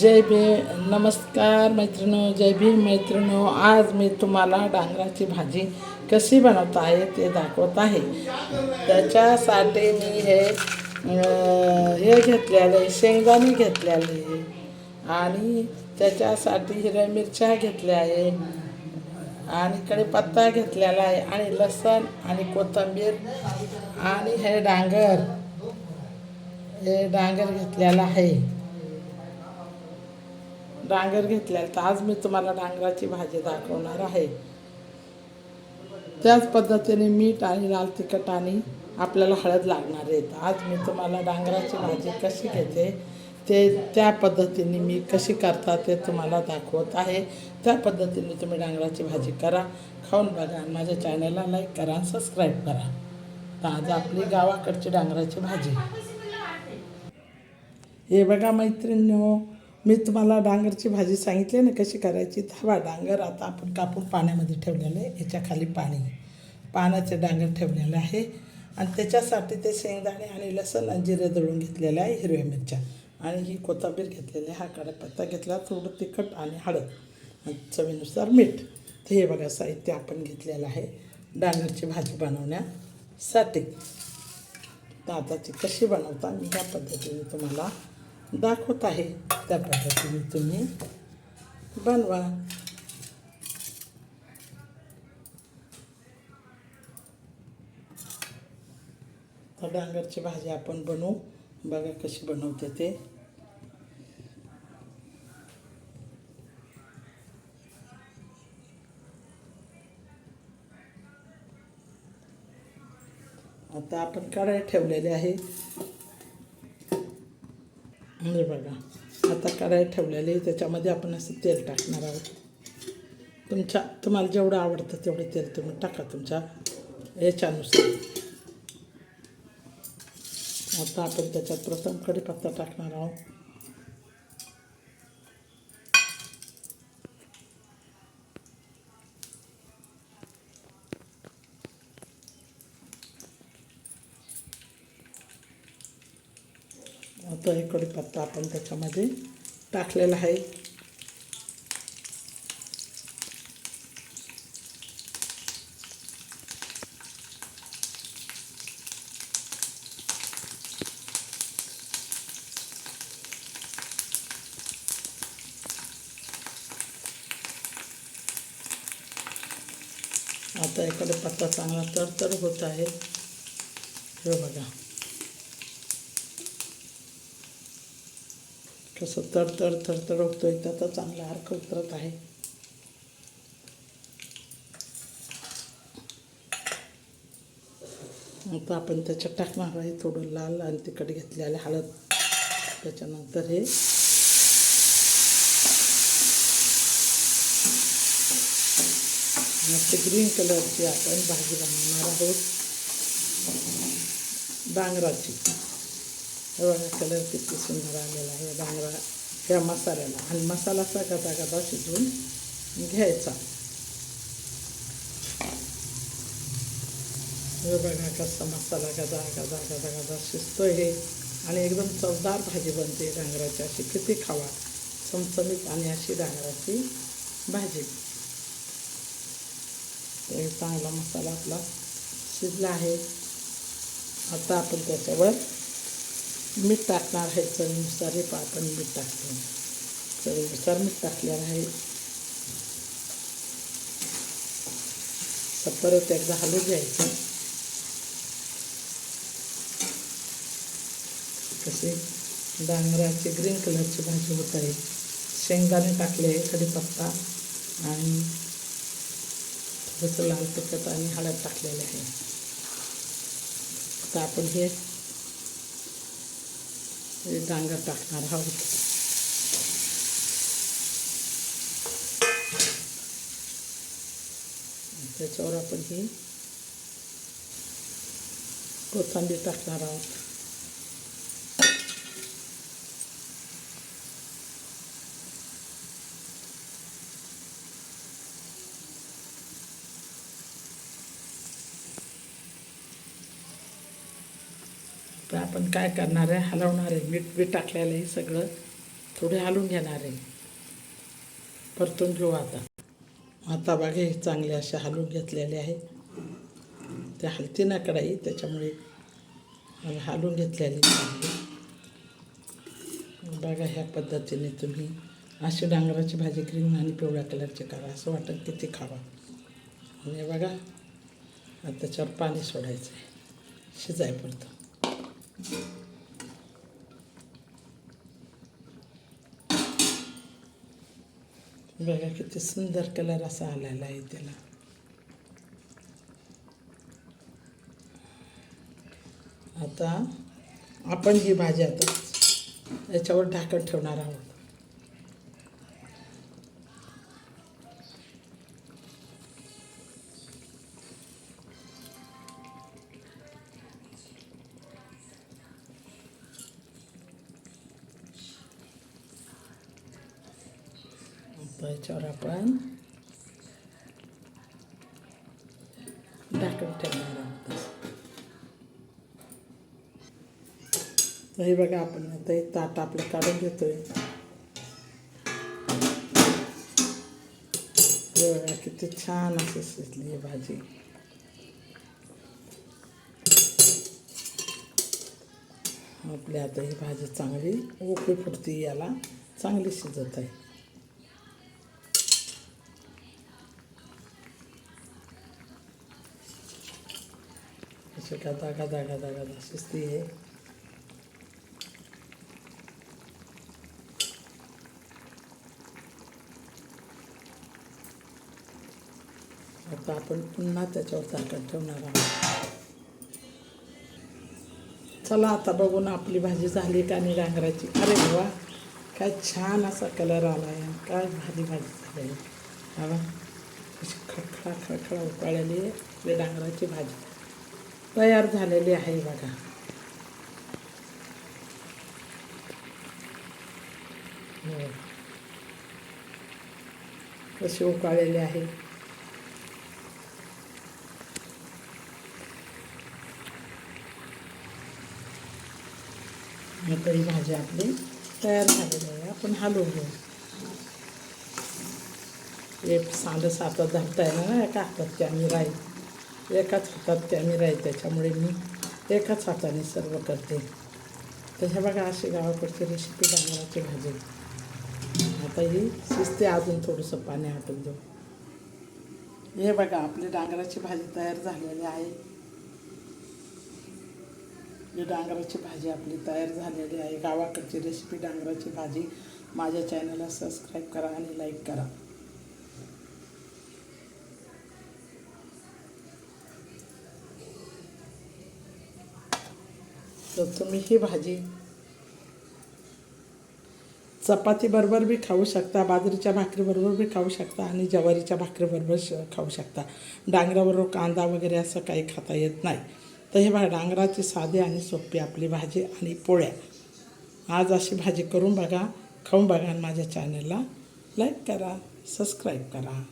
जय भीम नमस्कार मैत्रिणो जय भीम मैत्रिणो. आज मी तुम्हाला डांगराची भाजी कशी बनवता आहे ते दाखवत आहे. त्याच्यासाठी मी हे हे घेतलेलं आहे शेंगदाणे घेतलेले आणि त्याच्यासाठी हिरव्या मिरच्या घेतल्या आहे. आणि कढीपत्ता घेतलेला आहे. आणि लसण आणि कोथिंबीर आणि हे डांगर हे डांगर घेतलेलं आहे. डांगर घेतलेला तर आज मी तुम्हाला डांगराची भाजी दाखवणार आहे. त्याच पद्धतीने मीठ आणि लाल तिखट आणि आपल्याला हळद लागणार आहेत आज मी तुम्हाला डांगराची भाजी कशी घेते ते त्या पद्धतीने मी कशी करता ते तुम्हाला दाखवत आहे. त्या पद्धतीने तुम्ही डांगराची भाजी करा खाऊन बघा आणि माझ्या चॅनलला लाईक करा आणि सबस्क्राईब करा. तर आज आपली गावाकडची डांगराची भाजी. हे बघा मैत्रिणींनो मी तुम्हाला डांगरची भाजी सांगितली ना कशी करायची हवा डांगर आता आपण कापून पाण्यामध्ये ठेवलेलं आहे याच्या खाली पाणी पाण्याचे डांगर ठेवलेलं आहे आणि त्याच्यासाठी ते शेंगदाणे आणि लसण आणि जिरे दळून घेतलेलं आहे हिरव्या मिरच्या. आणि ही कोथिंबीर घेतलेली आहे हा कडापत्ता घेतला थोडं तिखट आणि हळद आणि चवीनुसार मीठ. तर हे बघा साहित्य आपण घेतलेलं आहे डांगरची भाजी बनवण्यासाठी. तर आता ती कशी बनवता मी ह्या पद्धतीने तुम्हाला दाखवत आहे. त्या पद्धतीने तुम्ही बनवा. तर डांगरची भाजी आपण बनवू. बघा कशी बनवते ते. आता आपण कढाई ठेवलेली आहे. हे बघा. आता कढाई ठेवलेली आहे. त्याच्यामध्ये आपण असं तेल टाकणार आहोत. तुमच्या तुम्हाला जेवढं आवडतं तेवढं तेल तुम्ही टाका तुमच्या याच्यानुसार. आता आपण त्याच्यात प्रथम कढीपत्ता टाकणार आहोत. आता हे कडीपत्ता आपण त्याच्यामध्ये टाकलेला आहे. आता इकडे पत्ता चांगला तरतर होत आहे. हे बघा. कसं तडतड तडतड आहे त्याचा चांगला अर्क उतरत आहे. आता आपण त्याच्यात टाकणार आहे थोडं लाल आणि तिखट घेतलेलं हळद. त्याच्यानंतर हे मस्त ग्रीन कलरची आपण भाजी बनवणार आहोत. डांगराची बघा कलर किती सुंदर आलेला आहे. डांगरा या मसाल्याला. आणि मसाला सगळा गदा शिजवून घ्यायचा. हे बघा कसा मसाला गदा गदा गदा गदा शिजतो हे. आणि एकदम चवदार भाजी बनते डांगराची अशी. किती खावा. चमचमीत आणि अशी डांगराची भाजी. एक चांगला मसाला आपला शिजला आहे. आता आपण त्याच्यावर मीठ टाकणार आहे चवीनुसार हे आपण मीठ टाकतो. चवीनुसार मीठ टाकलेलं आहे. तर परत एकदा हलू घ्यायचं. तसे डांगराची ग्रीन कलरची भाजी होत आहे. शेंगदाणे टाकले आहे कढीपत्ता आणि थोडंसं लाल तिखट आणि हळद टाकलेले आहे. आता आपण हे डांगर टाकणार आहोत. त्याच्यावर आपण ही कोथिंबीर टाकणार आहोत तर आपण काय करणार आहे हलवणार आहे मीठ बी टाकलेलं आहे सगळं थोडे हलवून घेणार आहे. परतून घेऊ आता. आता बागे हे चांगले असे हलवून घेतलेले आहे. ते हलती ना कढाई त्याच्यामुळे हलवून घेतलेली बघा ह्या पद्धतीने तुम्ही अशी डांगराची भाजी ग्रीन आणि पिवळ्या कलरची करा असं वाटत की ती खावा. आणि बघा त्याच्यावर पाणी सोडायचं आहे शिजाय पडतं बघा किती सुंदर कलर असा आलेला आहे त्याला. आता आपण ही भाजी आता याच्यावर ढाकण ठेवणार आहोत. आता याच्यावर आपण टाकून ठेवणार आहोत हे बघा आपण आता एक ताट आपलं काढून घेतोय हे बघा किती छान अशी शिजली ही भाजी आपली आता ही भाजी चांगली उकळी फुटती याला चांगली शिजत आहे असे गादा गादा गादा गादा शिजती आहे आता आपण पुन्हा त्याच्यावर ताकद ठेवणार आहोत. चला आता बघून आपली भाजी झाली का आणि डांगराची अरे वा काय छान असा कलर आला आहे काय भारी भाजी झाली. हा अशी खडखडा खडखडा उकाळली आहे. आपली डांगराची भाजी. तयार झालेली आहे बघा. हो. कशी उकाळलेली आहे. आता ही भाजी आपली तयार झालेली आहे. आपण हलवून घेऊ. एक सांड सातात धरता येणार ना एका हातात कॅमेरा राहील एकाच हातात कॅमेरा आहे त्याच्यामुळे मी एकाच हाताने सर्व करते. तर बघा अशी गावाकडची रेसिपी डांगराची भाजी. आता ही शिजते अजून थोडंसं पाणी आटून देऊ. हे बघा आपली डांगराची भाजी तयार झालेली आहे. ही डांगराची भाजी आपली तयार झालेली आहे. गावाकडची रेसिपी डांगराची भाजी माझ्या चॅनलला सबस्क्राईब करा आणि लाईक करा. तर तुम्ही ही भाजी. चपातीबरोबर बी खाऊ शकता बाजरीच्या भाकरीबरोबर बी खाऊ शकता आणि ज्वारीच्या भाकरीबरोबर श खाऊ शकता. डांगराबरोबर कांदा वगैरे असं काही खाता येत नाही. तर हे बघा डांगराची साधी आणि सोपी आपली भाजी आणि पोळ्या. आज अशी भाजी करून बघा खाऊन बघा आणि माझ्या चॅनलला लाईक करा सबस्क्राईब करा.